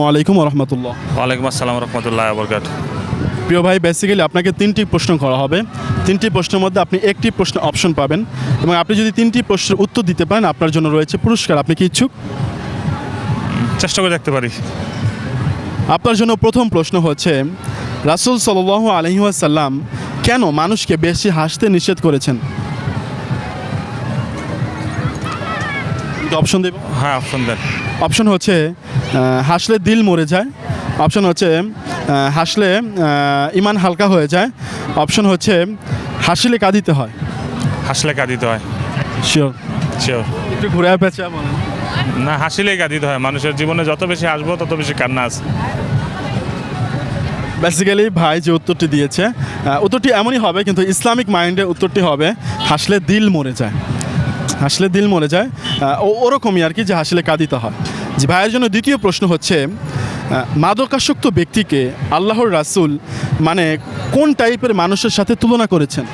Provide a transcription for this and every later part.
আসসালামু আলাইকুম রহমতুল্লাহ। ওয়ালাইকুম আসসালাম রহমতুল্লাহ বরকাত প্রিয় ভাই বেসিক্যালি আপনাকে তিনটি প্রশ্ন করা হবে। তিনটি প্রশ্নের মধ্যে আপনি একটি প্রশ্ন অপশন পাবেন এবং আপনি যদি তিনটি প্রশ্নের উত্তর দিতে পারেন আপনার জন্য রয়েছে পুরস্কার। আপনি কি ইচ্ছুক? চেষ্টা করে দেখতে পারি। আপনার জন্য প্রথম প্রশ্ন হচ্ছে রাসুল সাল আলহিহাসাল্লাম কেন মানুষকে বেশি হাসতে নিষেধ করেছেন? অপশন দেব। হ্যাঁ অপশন দেন। অপশন হচ্ছে হাসলে দিল মরে যায়। অপশন হচ্ছে হাসলে ইমান হালকা হয়ে যায়। অপশন হচ্ছে হাসিলে কাঁদিতে হয়। হাসলে কাঁদিতে হয়। শিওর শিওর একটু ঘুরে পেঁচা বলেন। না হাসিলেই কাঁদিতে হয়। মানুষের জীবনে যত বেশি হাসবো তত বেশি কান্না আছে। বেসিক্যালি ভাই যে উত্তরটি দিয়েছে উত্তরটি এমনই হবে কিন্তু ইসলামিক মাইন্ডে উত্তরটি হবে হাসলে দিল মরে যায়। হাসলে দিল মরে যায়। ও ওরকমই আর কি যে হাসলে কাঁদিতে হয়। যে ভাইয়ের জন্য দ্বিতীয় প্রশ্ন হচ্ছে মাদকাসক্ত ব্যক্তিকে আল্লাহর রাসূল মানে কোন টাইপের মানুষের সাথে তুলনা করেছেন?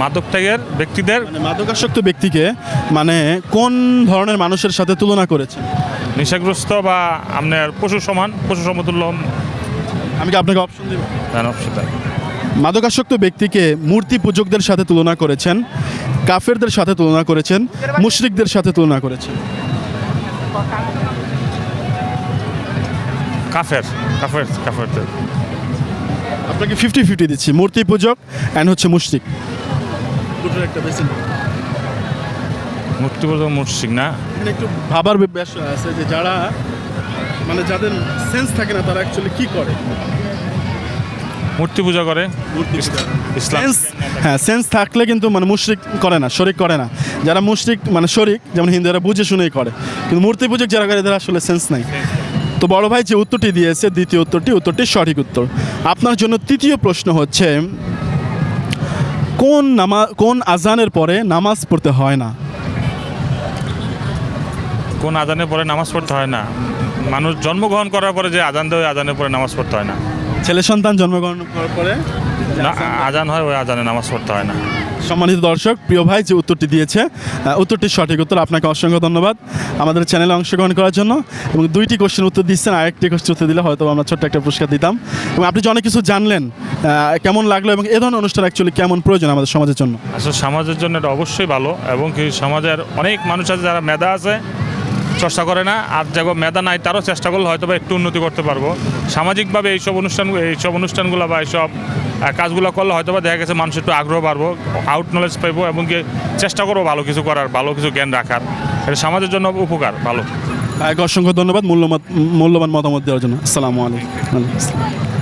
মাদক ত্যাগের ব্যক্তিদের? মানে মাদকাসক্ত ব্যক্তিকে মানে কোন ধরনের মানুষের সাথে তুলনা করেছেন? নেশাগ্রস্ত বা আপনার পশু সমান পশু সমতুল্য আমি কি আপনাকে অপশন দেব? মাদকাসক্ত ব্যক্তিকে মূর্তি পূজকদের সাথে তুলনা করেছেন কাফেরদের সাথে তুলনা করেছেন মুশরিকদের সাথে তুলনা করেছেন। কাফের কাফের কাফের আপনাকে ফিফটি ফিফটি দিচ্ছি মূর্তি পূজক অ্যান্ড হচ্ছে মুশরিক। দুটোর একটা বেশি মূর্তিপূজক মুর্শিক না? এখানে একটু ভাবার বিষয় আছে যে যারা মানে যাদের সেন্স থাকে না তারা অ্যাকচুয়ালি কি করে? মূর্তি পূজা করে। ইসলাম সেন্স হ্যাঁ সেন্স থাকলে কিন্তু মানে মুশরিক করে না শরিক করে না। যারা মুশরিক মানে শরিক যেমন হিন্দুরা বুঝে শুনেই করে। কিন্তু মূর্তি পূজক যারা করে এদের আসলে সেন্স নাই। তো বড় ভাই যে উত্তরটি দিয়েছে দ্বিতীয় উত্তরটি উত্তরটি সঠিক উত্তর। আপনার জন্য তৃতীয় প্রশ্ন হচ্ছে কোন নামা কোন আজানের পরে নামাজ পড়তে হয় না? কোন আজানের পরে নামাজ পড়তে হয় না? মানুষ জন্মগ্রহণ করার পরে যে আজান দেয় আজানের পরে নামাজ পড়তে হয় না। ছেলে সন্তান জন্মগ্রহণ করার পরে? না আজান হয় ওই আজানে নামাজ পড়তে হয় না। সম্মানিত দর্শক প্রিয় ভাই যে উত্তরটি দিয়েছে উত্তরটি সঠিক উত্তর আপনাকে অসংখ্য ধন্যবাদ। আমাদের চ্যানেলে অংশগ্রহণ করার জন্য এবং দুইটি কোশ্চেন উত্তর দিচ্ছেন আরেকটি কোশ্চেন উত্তর দিলে হয়তো আমরা ছোট্ট একটা পুরস্কার দিতাম। এবং আপনি যে অনেক কিছু জানলেন কেমন লাগল এবং এ ধরনের অনুষ্ঠান অ্যাকচুয়ালি কেমন প্রয়োজন আমাদের সমাজের জন্য? আসলে সমাজের জন্য এটা অবশ্যই ভালো এবং কি সমাজের অনেক মানুষ আছে যারা মেধা আছে চর্চা করে না, আর যাগো মেধা নাই, তারও চেষ্টা করলে হয়তো একটু উন্নতি করতে পারব। সামাজিকভাবে এইসব অনুষ্ঠান, এইসব অনুষ্ঠানগুলো বা এইসব কাজগুলো করলে হয়তো বা দেখা গেছে মানুষ একটু আগ্রহ বাড়বো আউট নলেজ পাইবো এবং চেষ্টা করব ভালো কিছু করার, ভালো কিছু জ্ঞান রাখার। এটা সমাজের জন্য উপকার, ভালো। অসংখ্য ধন্যবাদ মূল্যবান মূল্যবান মতামত দেওয়ার জন্য। আসসালামু আলাইকুম।